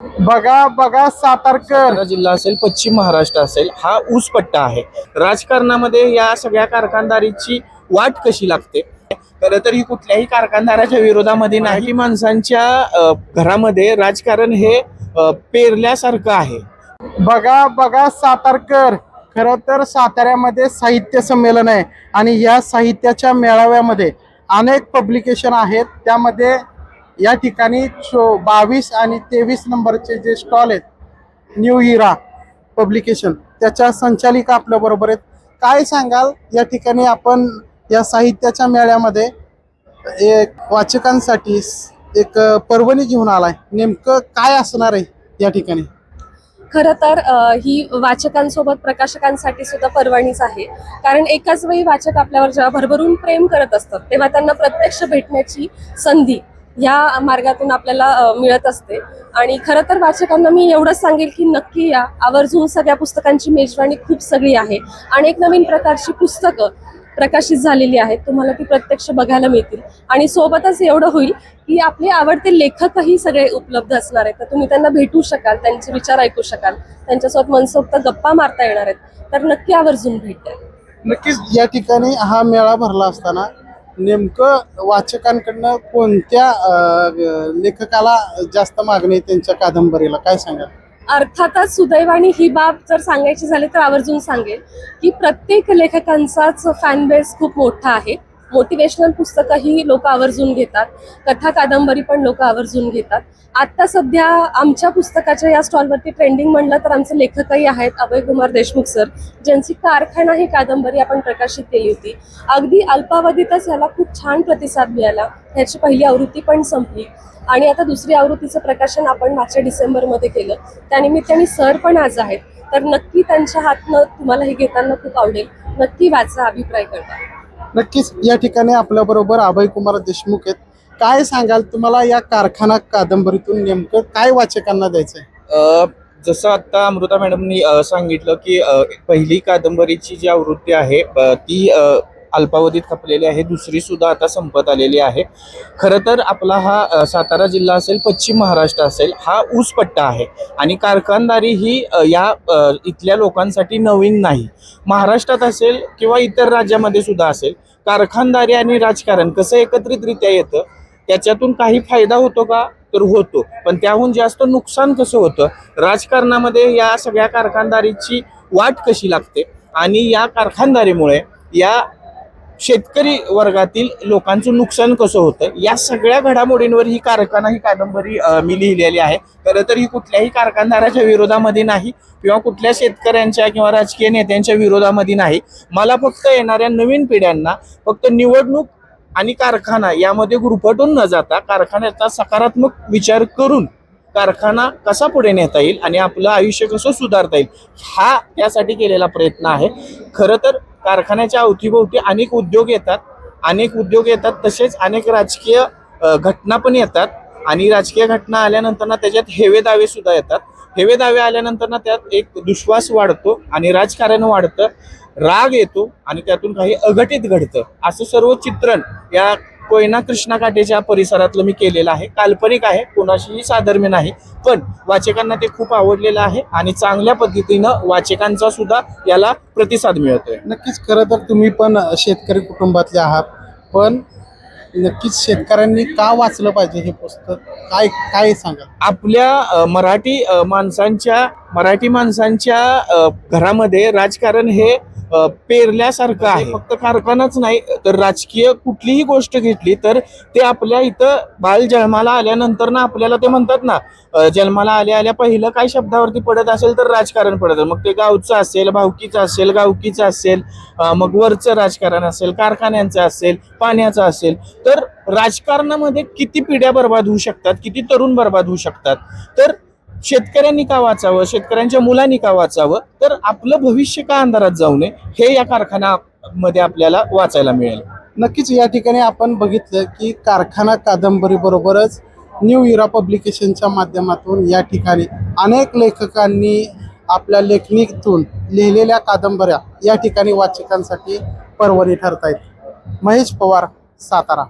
बघा बघा सातारकर. सातारा जिल्हा असेल पश्चिम महाराष्ट्र असेल हा ऊस पट्टा आहे. राजकारणामध्ये या सगळ्या कारखानदारीची वाट कशी लागते? खरं तर ही कुठल्याही कारखानदाराच्या विरोधामध्ये नाही माणसांच्या घरामध्ये राजकारण हे पेरल्यासारखं आहे. बघा बघा सातारकर. खरं तर साताऱ्यामध्ये साहित्य संमेलन आहे आणि या साहित्याच्या मेळाव्यामध्ये अनेक पब्लिकेशन आहेत. त्यामध्ये या ठिकाणी चो बावीस आणि तेवीस नंबरचे जे स्टॉल आहेत न्यू इरा पब्लिकेशन त्याच्या संचालिका आपल्या बरोबर आहेत. काय सांगाल? या ठिकाणी आपण या साहित्याच्या मेळ्यामध्ये एक वाचकांसाठी एक पर्वणी घेऊन आलाय. नेमकं काय असणार आहे या ठिकाणी? खरं तर ही वाचकांसोबत प्रकाशकांसाठी सुद्धा पर्वणीच आहे. कारण एकाच वेळी वाचक आपल्यावर जेव्हा भरभरून प्रेम करत असतात तेव्हा त्यांना प्रत्यक्ष भेटण्याची संधी ह्या मार्गातून आपल्याला मिळत असते. आणि खरं तर वाचकांना मी एवढंच सांगेल की नक्की या आवर्जून सगळ्या पुस्तकांची मेजवानी खूप सगळी आहे. अनेक नवीन प्रकारची पुस्तकं प्रकाशित झालेली आहेत. तुम्हाला ती प्रत्यक्ष बघायला मिळतील. आणि सोबतच एवढं होईल की आपले आवडते लेखकही सगळे उपलब्ध असणार आहेत. तर तुम्ही त्यांना भेटू शकाल त्यांचे विचार ऐकू शकाल. त्यांच्यासोबत मनसोक्त गप्पा मारता येणार आहेत. तर नक्की आवर्जून भेट द्या नक्कीच या ठिकाणी हा मेळा भरला असताना नेमकं वाचकांकडनं कोणत्या अं, लेखकाला जास्त मागणी आहे त्यांच्या कादंबरीला? काय सांगाल? अर्थातच सुदैवाने ही बाब जर सांगायची झाली तर आवर्जून सांगेल की प्रत्येक लेखकांचाच फॅन बेस खूप मोठा आहे. मोटिवेशनल पुस्तकंही लोक आवर्जून घेतात. कथा कादंबरी पण लोक आवर्जून घेतात. आत्ता सध्या आमच्या पुस्तकाच्या या स्टॉलवरती ट्रेंडिंग म्हणलं तर आमचे लेखकही आहेत अभय कुमार देशमुख सर ज्यांची कारखाना ही कादंबरी आपण प्रकाशित केली होती. अगदी अल्पावधीतच याला खूप छान प्रतिसाद मिळाला. ह्याची पहिली आवृत्ती पण संपली. आणि आता दुसरी आवृत्तीचं प्रकाशन आपण मागच्या डिसेंबरमध्ये केलं. त्यानिमित्ताने सर पण आज आहेत. तर नक्की त्यांच्या हातनं तुम्हाला हे घेताना खूप आवडेल. नक्की वाचा अभिप्राय कळवा. नक्कीच या ठिकाणी आपल्याबरोबर अभय कुमार देशमुख आहेत. काय सांगाल तुम्हाला या कारखाना कादंबरीतून नेमकं काय वाचकांना द्यायचंय? आहे जसं आता अमृता मॅडमनी सांगितलं की पहिली कादंबरीची जी आवृत्ती आहे ती अल्पावधीत खपलेली आहे दुसरी सुद्धा आता संपत आलेली आहे. खरं तर आपला हा सातारा जिल्हा असेल पश्चिम महाराष्ट्र असेल हा ऊस पट्टा आहे. आणि कारखानदारी ही या इथल्या लोकांसाठी नवीन नाही. महाराष्ट्रात असेल किंवा इतर राज्यामध्ये सुद्धा असेल कारखानदारी आणि राजकारण कसं एकत्रितरित्या येतं त्याच्यातून काही फायदा होतो का? तर होतो. पण त्याहून जास्त नुकसान कसं होतं? राजकारणामध्ये या सगळ्या कारखानदारीची वाट कशी लागते? आणि या कारखानदारीमुळे या शेतकरी वर्गातील लोकांचं नुकसान कसं होतं या सगळ्या घडामोडींवर ही कारखाना ही कादंबरी मी लिहिलेली आहे. खरं तर ही कुठल्याही कारखानदाराच्या विरोधामध्ये नाही किंवा कुठल्या शेतकऱ्यांच्या किंवा राजकीय नेत्यांच्या विरोधामध्ये नाही. मला फक्त येणाऱ्या नवीन पिढ्यांना फक्त निवडणूक आणि कारखाना यामध्ये गुरफटून न जाता कारखान्याचा सकारात्मक विचार करून कारखाना कसा पुढे नेता येईल आणि आपलं आयुष्य कसं सुधारता येईल हा त्यासाठी केलेला प्रयत्न आहे. खरं तर कारखान्याच्या अवतीभोवती अनेक उद्योग येतात. अनेक उद्योग येतात. तसेच अनेक राजकीय घटना पण येतात. आणि राजकीय घटना आल्यानंतर ना त्याच्यात हेवे दावे सुद्धा येतात. हेवे दावे आल्यानंतर ना त्यात एक दुश्वास वाढतो आणि राजकारण वाढतं. राग येतो आणि त्यातून काही अघटित घडतं. असं सर्व चित्रण या कोयना कृष्णा काठेच्या परिसरातलं मी केलेलं आहे. काल्पनिक आहे कोणाशीही साधर्म्य नाही पण वाचकांना ते खूप आवडलेलं आहे आणि चांगल्या पद्धतीनं वाचकांचा सुद्धा याला प्रतिसाद मिळतोय. नक्कीच खरं तर तुम्ही पण शेतकरी कुटुंबातले आहात पण नक्कीच शेतकऱ्यांनी का वाचलं पाहिजे हे पुस्तक? काय काय सांगा आपल्या मराठी माणसांच्या मराठी माणसांच्या घरामध्ये राजकारण हे पेरल्यासारखं आहे. फक्त कारखानाच नाही तर राजकीय कुठलीही गोष्ट घेतली तर ते आपल्या इथं बाल जन्माला आल्यानंतर ना आपल्याला ते म्हणतात ना जन्माला आल्या आल्या पहिलं काय शब्दावरती पडत असेल तर राजकारण पडत. मग ते गावचं असेल भावकीचं असेल गावकीचं असेल मग वरचं राजकारण असेल कारखान्यांचं असेल पाण्याचं असेल तर राजकारणामध्ये किती पिढ्या बर्बाद होऊ शकतात किती तरुण बर्बाद होऊ शकतात? तर शेतकऱ्यांनी का वाचावं? शेतकऱ्यांच्या मुलांनी का वाचावं? तर आपलं भविष्य का अंधारात जाऊ नये हे या कारखान्यामध्ये आपल्याला वाचायला मिळेल. नक्कीच या ठिकाणी आपण बघितलं की कारखाना कादंबरी बरोबरच न्यू इरा पब्लिकेशनच्या माध्यमातून या ठिकाणी अनेक लेखकांनी आपल्या लेखणीतून लिहिलेल्या कादंबऱ्या या ठिकाणी वाचकांसाठी पर्वणी आहेत महेश पवार सातारा.